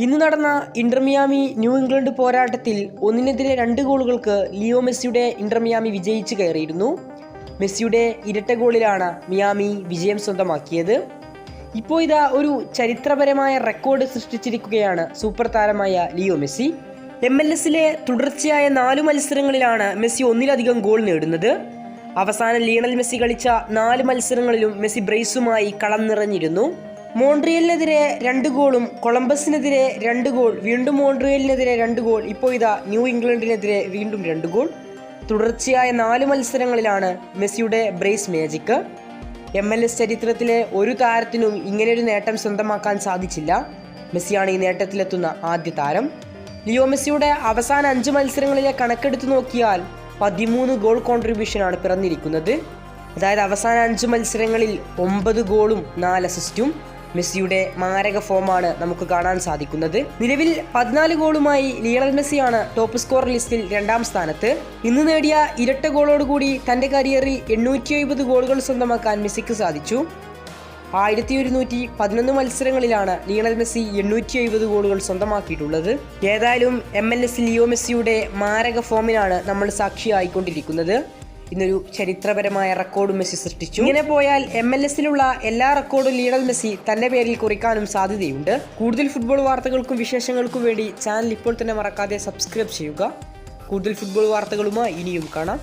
ഇന്ന് നടന്ന Inter Miami new England പോരാട്ടത്തിൽ ഒന്നിനെതിരെ രണ്ട് ഗോളുകൾക്ക് ലിയോ മെസ്സിയുടെ ഇന്റർമിയാമി വിജയിച്ചു കയറിയിരുന്നു. മെസ്സിയുടെ ഇരട്ട ഗോളിലാണ് മിയാമി വിജയം സ്വന്തമാക്കിയത്. ഇപ്പോൾ ഇതാ ഒരു ചരിത്രപരമായ റെക്കോർഡ് സൃഷ്ടിച്ചിരിക്കുകയാണ് സൂപ്പർ താരമായ ലിയോ മെസ്സി. എം എൽ എസിലെ തുടർച്ചയായ നാല് മത്സരങ്ങളിലാണ് മെസ്സി ഒന്നിലധികം ഗോൾ നേടുന്നത്. അവസാന ലീണൽ മെസ്സി കളിച്ച നാല് മത്സരങ്ങളിലും മെസ്സി ബ്രേസുമായി കളം നിറഞ്ഞിരുന്നു. മോൺട്രിയലിനെതിരെ രണ്ട് ഗോളും കൊളംബസിനെതിരെ രണ്ട് ഗോൾ വീണ്ടും മോൺട്രിയലിനെതിരെ രണ്ട് ഗോൾ. ഇപ്പോൾ ഇതാ ന്യൂ ഇംഗ്ലണ്ടിനെതിരെ വീണ്ടും രണ്ട് ഗോൾ. തുടർച്ചയായ നാല് മത്സരങ്ങളിലാണ് മെസ്സിയുടെ brace magic M L S ചരിത്രത്തിലെ ഒരു താരത്തിനും ഇങ്ങനെയൊരു നേട്ടം സ്വന്തമാക്കാൻ സാധിച്ചില്ല. മെസ്സിയാണ് ഈ നേട്ടത്തിലെത്തുന്ന ആദ്യ താരം. ലിയോ മെസ്സിയുടെ അവസാന അഞ്ച് മത്സരങ്ങളിലെ കണക്കെടുത്ത് നോക്കിയാൽ പതിമൂന്ന് ഗോൾ കോൺട്രിബ്യൂഷനാണ് പിറന്നിരിക്കുന്നത്. അതായത് അവസാന അഞ്ച് മത്സരങ്ങളിൽ ഒമ്പത് ഗോളും നാല് അസിസ്റ്റും മെസ്സിയുടെ മാരക ഫോമാണ് നമുക്ക് കാണാൻ സാധിക്കുന്നത്. നിലവിൽ പതിനാല് ഗോളുമായി ലിയണൽ മെസ്സിയാണ് ടോപ്പ് സ്കോർ ലിസ്റ്റിൽ രണ്ടാം സ്ഥാനത്ത്. ഇന്ന് നേടിയ ഇരട്ട ഗോളോടുകൂടി തന്റെ കരിയറിൽ എണ്ണൂറ്റി എഴുപത് ഗോളുകൾ സ്വന്തമാക്കാൻ മെസ്സിക്ക് സാധിച്ചു. ആയിരത്തി ഒരുന്നൂറ്റി പതിനൊന്ന് മത്സരങ്ങളിലാണ് ലിയണൽ മെസ്സി എണ്ണൂറ്റി എഴുപത് ഗോളുകൾ സ്വന്തമാക്കിയിട്ടുള്ളത്. ഏതായാലും എം എൽ എസ് ലിയോ മെസ്സിയുടെ മാരക ഫോമിനാണ് നമ്മൾ സാക്ഷിയായിക്കൊണ്ടിരിക്കുന്നത്. ഇന്നൊരു ചരിത്രപരമായ റെക്കോർഡ് മെസ്സി സൃഷ്ടിച്ചു. ഇങ്ങനെ പോയാൽ എം എൽ എസിലുള്ള എല്ലാ റെക്കോർഡും ലീണൽ മെസ്സി തന്റെ പേരിൽ കുറിക്കാനും സാധ്യതയുണ്ട്. കൂടുതൽ ഫുട്ബോൾ വാർത്തകൾക്കും വിശേഷങ്ങൾക്കും വേണ്ടി ചാനൽ ഇപ്പോൾ തന്നെ മറക്കാതെ സബ്സ്ക്രൈബ് ചെയ്യുക. കൂടുതൽ ഫുട്ബോൾ വാർത്തകളുമായി ഇനിയും കാണാം.